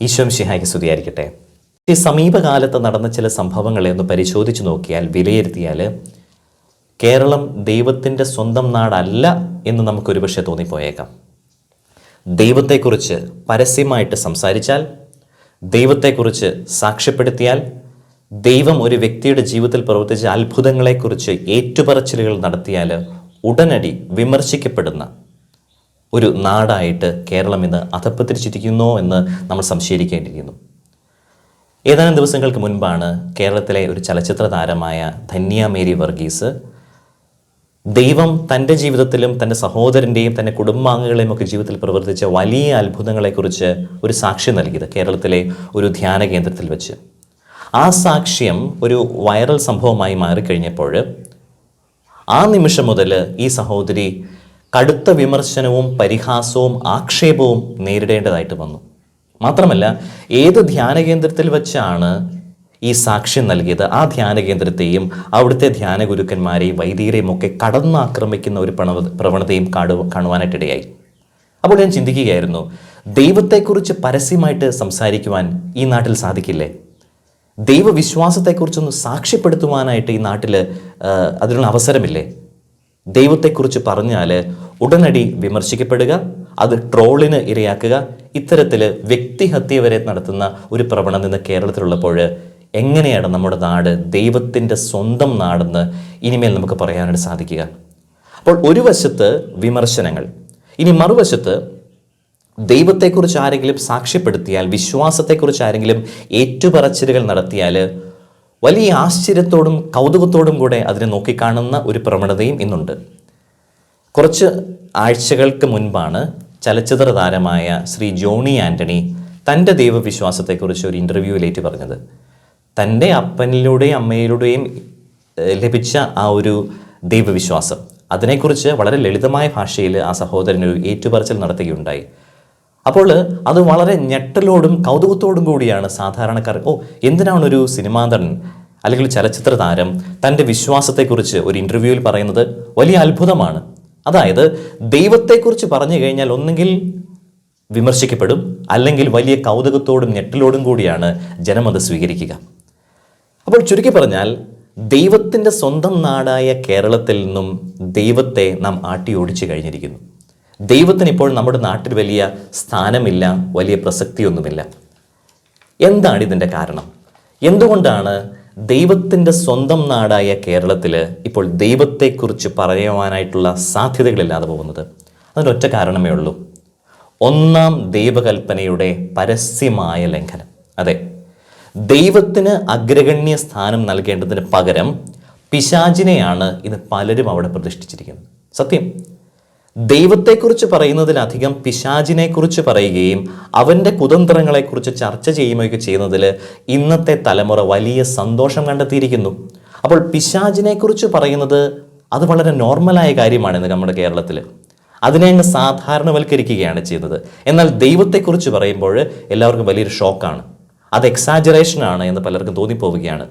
ഈശ്വം ശിഹായ്ക്ക് സ്തുതിയായിരിക്കട്ടെ. ഈ സമീപകാലത്ത് നടന്ന ചില സംഭവങ്ങളെ ഒന്ന് പരിശോധിച്ച് നോക്കിയാൽ വിലയിരുത്തിയാൽ കേരളം ദൈവത്തിന്റെ സ്വന്തം നാടല്ല എന്ന് നമുക്കൊരുപക്ഷെ തോന്നിപ്പോയേക്കാം. ദൈവത്തെക്കുറിച്ച് പരസ്യമായിട്ട് സംസാരിച്ചാൽ ദൈവത്തെക്കുറിച്ച് സാക്ഷ്യപ്പെടുത്തിയാൽ ദൈവം ഒരു വ്യക്തിയുടെ ജീവിതത്തിൽ പ്രവർത്തിച്ച അത്ഭുതങ്ങളെക്കുറിച്ച് ഏറ്റുപറച്ചിലുകൾ നടത്തിയാൽ ഉടനടി വിമർശിക്കപ്പെടുന്ന ഒരു നാടായിട്ട് കേരളം ഇന്ന് അധപ്പത്തിരിച്ചിരിക്കുന്നോ എന്ന് നമ്മൾ സംശയിക്കേണ്ടിയിരിക്കുന്നു. ഏതാനും ദിവസങ്ങൾക്ക് മുൻപാണ് കേരളത്തിലെ ഒരു ചലച്ചിത്ര താരമായ ധന്യ മേരി വർഗീസ് ദൈവം തന്റെ ജീവിതത്തിലും തന്റെ സഹോദരന്റെയും തന്റെ കുടുംബാംഗങ്ങളെയും ഒക്കെ ജീവിതത്തിൽ പ്രവർത്തിച്ച വലിയ അത്ഭുതങ്ങളെക്കുറിച്ച് ഒരു സാക്ഷ്യം നൽകിയത് കേരളത്തിലെ ഒരു ധ്യാന കേന്ദ്രത്തിൽ വെച്ച്. ആ സാക്ഷ്യം ഒരു വൈറൽ സംഭവമായി മാറിക്കഴിഞ്ഞപ്പോൾ ആ നിമിഷം മുതൽ ഈ സഹോദരി കടുത്ത വിമർശനവും പരിഹാസവും ആക്ഷേപവും നേരിടേണ്ടതായിട്ട് വന്നു. മാത്രമല്ല ഏത് ധ്യാന കേന്ദ്രത്തിൽ വച്ചാണ് ഈ സാക്ഷ്യം നൽകിയത്? ആ ധ്യാന കേന്ദ്രത്തെയും അവിടുത്തെ ധ്യാന ഗുരുക്കന്മാരെയും വൈദികരെയും ഒക്കെ കടന്നാക്രമിക്കുന്ന ഒരു പ്രണവ പ്രവണതയും കാണു കാണുവാനായിട്ടിടയായി. അപ്പോൾ ഞാൻ ചിന്തിക്കുകയായിരുന്നു ദൈവത്തെക്കുറിച്ച് പരസ്യമായിട്ട് സംസാരിക്കുവാൻ ഈ നാട്ടിൽ സാധിക്കില്ലേ? ദൈവവിശ്വാസത്തെക്കുറിച്ചൊന്ന് സാക്ഷ്യപ്പെടുത്തുവാനായിട്ട് ഈ നാട്ടിൽ അതിനുള്ള അവസരമില്ലേ? ദൈവത്തെക്കുറിച്ച് പറഞ്ഞാൽ ഉടനടി വിമർശിക്കപ്പെടുക അത് ട്രോളിന് ഇരയാക്കുക ഇത്തരത്തിൽ വ്യക്തിഹത്യ വരെ നടത്തുന്ന ഒരു പ്രവണത ഇന്ന് കേരളത്തിലുള്ളപ്പോൾ എങ്ങനെയാണ് നമ്മുടെ നാട് ദൈവത്തിന്റെ സ്വന്തം നാടെന്ന് ഇനിമേൽ നമുക്ക് പറയാനായിട്ട് സാധിക്കുക? അപ്പോൾ ഒരു വശത്ത് വിമർശനങ്ങൾ ഇനി മറുവശത്ത് ദൈവത്തെക്കുറിച്ച് ആരെങ്കിലും സാക്ഷ്യപ്പെടുത്തിയാൽ വിശ്വാസത്തെക്കുറിച്ച് ആരെങ്കിലും ഏറ്റുപറച്ചിലുകൾ നടത്തിയാൽ വലിയ ആശ്ചര്യത്തോടും കൗതുകത്തോടും കൂടെ അതിനെ നോക്കിക്കാണുന്ന ഒരു പ്രവണതയും ഇന്നുണ്ട്. കുറച്ച് ആഴ്ചകൾക്ക് മുൻപാണ് ചലച്ചിത്ര താരമായ ശ്രീ ജോണി ആന്റണി തന്റെ ദൈവവിശ്വാസത്തെക്കുറിച്ച് ഒരു ഇന്റർവ്യൂവിലേറ്റ് പറഞ്ഞത്. തന്റെ അപ്പനിലൂടെയും അമ്മയിലൂടെയും ലഭിച്ച ആ ഒരു ദൈവവിശ്വാസം. അതിനെക്കുറിച്ച് വളരെ ലളിതമായ ഭാഷയിൽ ആ സഹോദരൻ ഒരു ഏറ്റുപറച്ചിൽ നടത്തുകയുണ്ടായി. അപ്പോൾ അത് വളരെ ഞെട്ടലോടും കൗതുകത്തോടും കൂടിയാണ് സാധാരണക്കാർ ഓ എന്തിനാണ് ഒരു അല്ലെങ്കിൽ ചലച്ചിത്ര താരം തന്റെ വിശ്വാസത്തെക്കുറിച്ച് ഒരു ഇന്റർവ്യൂവിൽ പറയുന്നത് വലിയ അത്ഭുതമാണ്. അതായത് ദൈവത്തെക്കുറിച്ച് പറഞ്ഞു കഴിഞ്ഞാൽ ഒന്നെങ്കിൽ വിമർശിക്കപ്പെടും അല്ലെങ്കിൽ വലിയ കൗതുകത്തോടും ഞെട്ടലോടും കൂടിയാണ് ജനം അത് സ്വീകരിക്കുക. അപ്പോൾ ചുരുക്കി പറഞ്ഞാൽ ദൈവത്തിന്റെ സ്വന്തം നാടായ കേരളത്തിൽ നിന്നും ദൈവത്തെ നാം ആട്ടി ഓടിച്ചു കഴിഞ്ഞിരിക്കുന്നു. ദൈവത്തിന് ഇപ്പോൾ നമ്മുടെ നാട്ടിൽ വലിയ സ്ഥാനമില്ല വലിയ പ്രസക്തിയൊന്നുമില്ല. എന്താണ് ഇതിന്റെ കാരണം? എന്തുകൊണ്ടാണ് ദൈവത്തിന്റെ സ്വന്തം നാടായ കേരളത്തിൽ ഇപ്പോൾ ദൈവത്തെക്കുറിച്ച് പറയുവാനായിട്ടുള്ള സാധ്യതകളില്ലാതെ പോകുന്നത്. അതിനൊറ്റ കാരണമേ ഉള്ളൂ. ഒന്നാം ദൈവകൽപ്പനയുടെ പരസ്യമായ ലംഘനം. അതെ ദൈവത്തിന് അഗ്രഗണ്യ സ്ഥാനം നൽകേണ്ടതിന് പകരം പിശാചിനെയാണ് ഇന്ന് പലരും അവിടെ പ്രതിഷ്ഠിച്ചിരിക്കുന്നത്. സത്യം ദൈവത്തെക്കുറിച്ച് പറയുന്നതിലധികം പിശാചിനെക്കുറിച്ച് പറയുകയും അവന്റെ കുതന്ത്രങ്ങളെക്കുറിച്ച് ചർച്ച ചെയ്യുകയൊക്കെ ചെയ്യുന്നതിൽ ഇന്നത്തെ തലമുറ വലിയ സന്തോഷം കണ്ടെത്തിയിരിക്കുന്നു. അപ്പോൾ പിശാചിനെക്കുറിച്ച് പറയുന്നത് അത് വളരെ നോർമലായ കാര്യമാണ് ഇന്ന് നമ്മുടെ കേരളത്തിൽ. അതിനെ അങ്ങ് സാധാരണവൽക്കരിക്കുകയാണ് ചെയ്യുന്നത്. എന്നാൽ ദൈവത്തെക്കുറിച്ച് പറയുമ്പോൾ എല്ലാവർക്കും വലിയൊരു ഷോക്കാണ്. അത് എക്സാജറേഷനാണ് എന്ന് പലർക്കും തോന്നിപ്പോവുകയാണ്.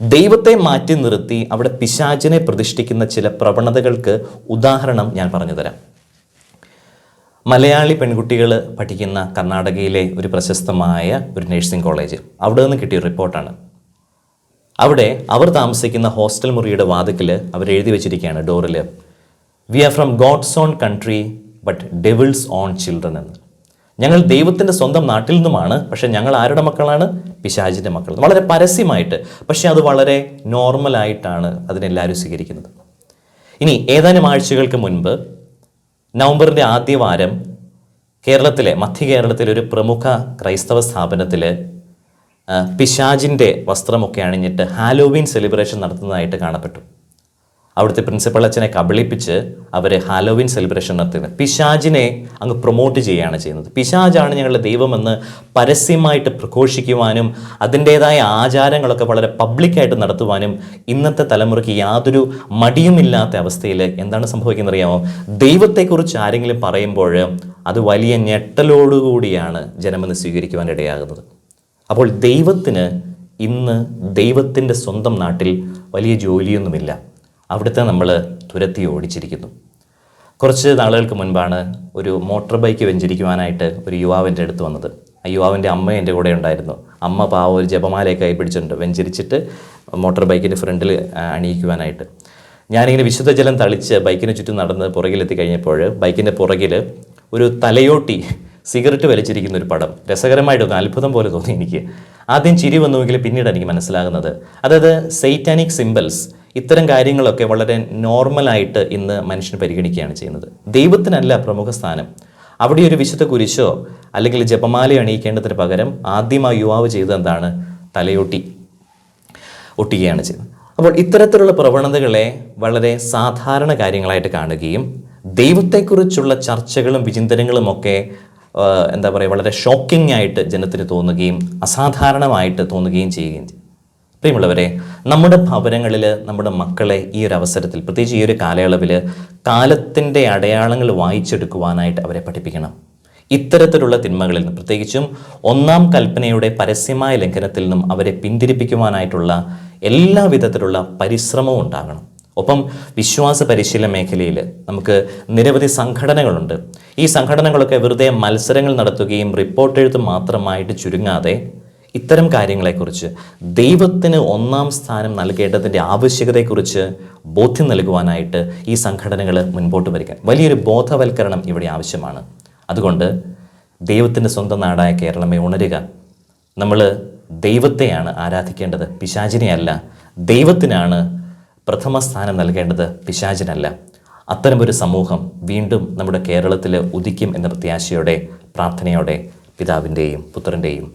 ദൈവത്തെ മാറ്റി നിർത്തി അവിടെ പിശാചിനെ പ്രതിഷ്ഠിക്കുന്ന ചില പ്രവണതകൾക്ക് ഉദാഹരണം ഞാൻ പറഞ്ഞു തരാം മലയാളി പെൺകുട്ടികൾ പഠിക്കുന്ന കർണാടകയിലെ ഒരു പ്രശസ്തമായ ഒരു നഴ്സിംഗ് കോളേജ്. അവിടെ നിന്ന് കിട്ടിയ റിപ്പോർട്ടാണ്. അവിടെ അവർ താമസിക്കുന്ന ഹോസ്റ്റൽ മുറിയുടെ വാതിക്കൽ അവർ എഴുതി വെച്ചിരിക്കുകയാണ് ഡോറിൽ we are from God's own country but devil's own children എന്ന്. ഞങ്ങൾ ദൈവത്തിന്റെ സ്വന്തം നാട്ടിൽ നിന്നുമാണ് പക്ഷേ ഞങ്ങൾ ആരുടെ മക്കളാണ്? പിശാചിന്റെ മക്കൾ വളരെ പരസ്യമായിട്ട് പക്ഷേ അത് വളരെ നോർമലായിട്ടാണ് അതിനെല്ലാവരും സ്വീകരിക്കുന്നത്. ഇനി ഏതാനും ആഴ്ചകൾക്ക് മുൻപ് നവംബറിന്റെ ആദ്യ വാരം കേരളത്തിലെ മധ്യ കേരളത്തിലെ ഒരു പ്രമുഖ ക്രൈസ്തവ സ്ഥാപനത്തിൽ പിശാജിന്റെ വസ്ത്രമൊക്കെ അണിഞ്ഞിട്ട് ഹാലോവീൻ സെലിബ്രേഷൻ നടത്തുന്നതായിട്ട് കാണപ്പെട്ടു. അവിടുത്തെ പ്രിൻസിപ്പൽ അച്ഛനെ കബളിപ്പിച്ച് അവരെ ഹാലോവിൻ സെലിബ്രേഷൻ നടത്തുന്നത് പിശാജിനെ അങ്ങ് പ്രൊമോട്ട് ചെയ്യുകയാണ് ചെയ്യുന്നത്. പിശാജാണ് ഞങ്ങളുടെ ദൈവമെന്ന് പരസ്യമായിട്ട് പ്രഘോഷിക്കുവാനും അതിന്റേതായ ആചാരങ്ങളൊക്കെ വളരെ പബ്ലിക്കായിട്ട് നടത്തുവാനും ഇന്നത്തെ തലമുറയ്ക്ക് യാതൊരു മടിയുമില്ലാത്ത അവസ്ഥയിൽ എന്താണ് സംഭവിക്കുന്നത് അറിയാമോ ദൈവത്തെക്കുറിച്ച് ആരെങ്കിലും പറയുമ്പോൾ അത് വലിയ ഞെട്ടലോടുകൂടിയാണ് ജനമെന്ന് സ്വീകരിക്കുവാൻ ഇടയാകുന്നത്. അപ്പോൾ ദൈവത്തിന് ഇന്ന് ദൈവത്തിന്റെ സ്വന്തം നാട്ടിൽ വലിയ ജോലിയൊന്നുമില്ല. അവിടുത്തെ നമ്മൾ തുരത്തി ഓടിച്ചിരിക്കുന്നു. കുറച്ച് നാളുകൾക്ക് മുൻപാണ് ഒരു മോട്ടോർ ബൈക്ക് വെഞ്ചരിക്കുവാനായിട്ട് ഒരു യുവാവിന്റെ അടുത്ത് വന്നത്. ആ യുവാവിന്റെ അമ്മ എന്റെ കൂടെ ഉണ്ടായിരുന്നു. അമ്മ പാവ ഒരു ജപമാലയൊക്കെ കൈ പിടിച്ചിട്ടുണ്ട്. വെഞ്ചരിച്ചിട്ട് മോട്ടോർ ബൈക്കിന്റെ ഫ്രണ്ടിൽ അണിയിക്കുവാനായിട്ട്. ഞാനിങ്ങനെ വിശുദ്ധ ജലം തളിച്ച് ബൈക്കിന് ചുറ്റും നടന്ന് പുറകിലെത്തി കഴിഞ്ഞപ്പോൾ ബൈക്കിന്റെ പുറകിൽ ഒരു തലയോട്ടി സിഗരറ്റ് വലിച്ചിരിക്കുന്ന ഒരു പടം. രസകരമായിട്ട് തോന്നി അത്ഭുതം പോലെ തോന്നി എനിക്ക്. ആദ്യം ചിരി വന്നുവെങ്കിൽ പിന്നീട് എനിക്ക് മനസ്സിലാകുന്നത്. അതായത് സെയ്റ്റാനിക് സിമ്പിൾസ് ഇത്തരം കാര്യങ്ങളൊക്കെ വളരെ നോർമലായിട്ട് ഇന്ന് മനുഷ്യൻ പരിഗണിക്കുകയാണ് ചെയ്യുന്നത്. ദൈവത്തിനല്ല പ്രമുഖ സ്ഥാനം. അവിടെ ഒരു വിശുദ്ധ കുരിശോ അല്ലെങ്കിൽ ജപമാല അണിയിക്കേണ്ടതിന് പകരം ആദ്യം ആ യുവാവ് ചെയ്തത് എന്താണ്? തലയൊട്ടി ഒട്ടുകയാണ് ചെയ്യുന്നത്. അപ്പോൾ ഇത്തരത്തിലുള്ള പ്രവണതകളെ വളരെ സാധാരണ കാര്യങ്ങളായിട്ട് കാണുകയും ദൈവത്തെക്കുറിച്ചുള്ള ചർച്ചകളും വിചിന്തനങ്ങളും ഒക്കെ എന്താ പറയുക വളരെ ഷോക്കിംഗ് ആയിട്ട് ജനത്തിന് തോന്നുകയും അസാധാരണമായിട്ട് തോന്നുകയും ചെയ്യുകയും ചെയ്യും. പ്രിയമുള്ളവരെ നമ്മുടെ ഭവനങ്ങളിൽ നമ്മുടെ മക്കളെ ഈ ഒരു അവസരത്തിൽ പ്രത്യേകിച്ച് ഈ ഒരു കാലയളവിൽ കാലത്തിന്റെ അടയാളങ്ങൾ വായിച്ചെടുക്കുവാനായിട്ട് അവരെ പഠിപ്പിക്കണം. ഇത്തരത്തിലുള്ള തിന്മകളിൽ നിന്ന് പ്രത്യേകിച്ചും ഒന്നാം കൽപ്പനയുടെ പരസ്യമായ ലംഘനത്തിൽ നിന്നും അവരെ പിന്തിരിപ്പിക്കുവാനായിട്ടുള്ള എല്ലാ വിധത്തിലുള്ള പരിശ്രമവും ഉണ്ടാകണം. ഒപ്പം വിശ്വാസ പരിശീലന മേഖലയിൽ നമുക്ക് നിരവധി സംഘടനകളുണ്ട്. ഈ സംഘടനകളൊക്കെ വെറുതെ മത്സരങ്ങൾ നടത്തുകയും റിപ്പോർട്ട് എഴുത്ത് മാത്രമായിട്ട് ചുരുങ്ങാതെ ഇത്തരം കാര്യങ്ങളെക്കുറിച്ച് ദൈവത്തിന് ഒന്നാം സ്ഥാനം നൽകേണ്ടതിന്റെ ആവശ്യകതയെക്കുറിച്ച് ബോധ്യം നൽകുവാനായിട്ട് ഈ സംഘടനകൾ മുൻപോട്ട് വരിക. വലിയൊരു ബോധവൽക്കരണം ഇവിടെ ആവശ്യമാണ്. അതുകൊണ്ട് ദൈവത്തിന്റെ സ്വന്തം നാടായ കേരളമേ ഉണരുക. നമ്മൾ ദൈവത്തെയാണ് ആരാധിക്കേണ്ടത്. പിശാചിനെയല്ല. ദൈവത്തിനാണ് പ്രഥമ സ്ഥാനം നൽകേണ്ടത് പിശാചിനല്ല. അത്തരമൊരു സമൂഹം വീണ്ടും നമ്മുടെ കേരളത്തിൽ ഉദിക്കും എന്ന പ്രത്യാശയോടെ പ്രാർത്ഥനയോടെ പിതാവിന്റെയും പുത്രന്റെയും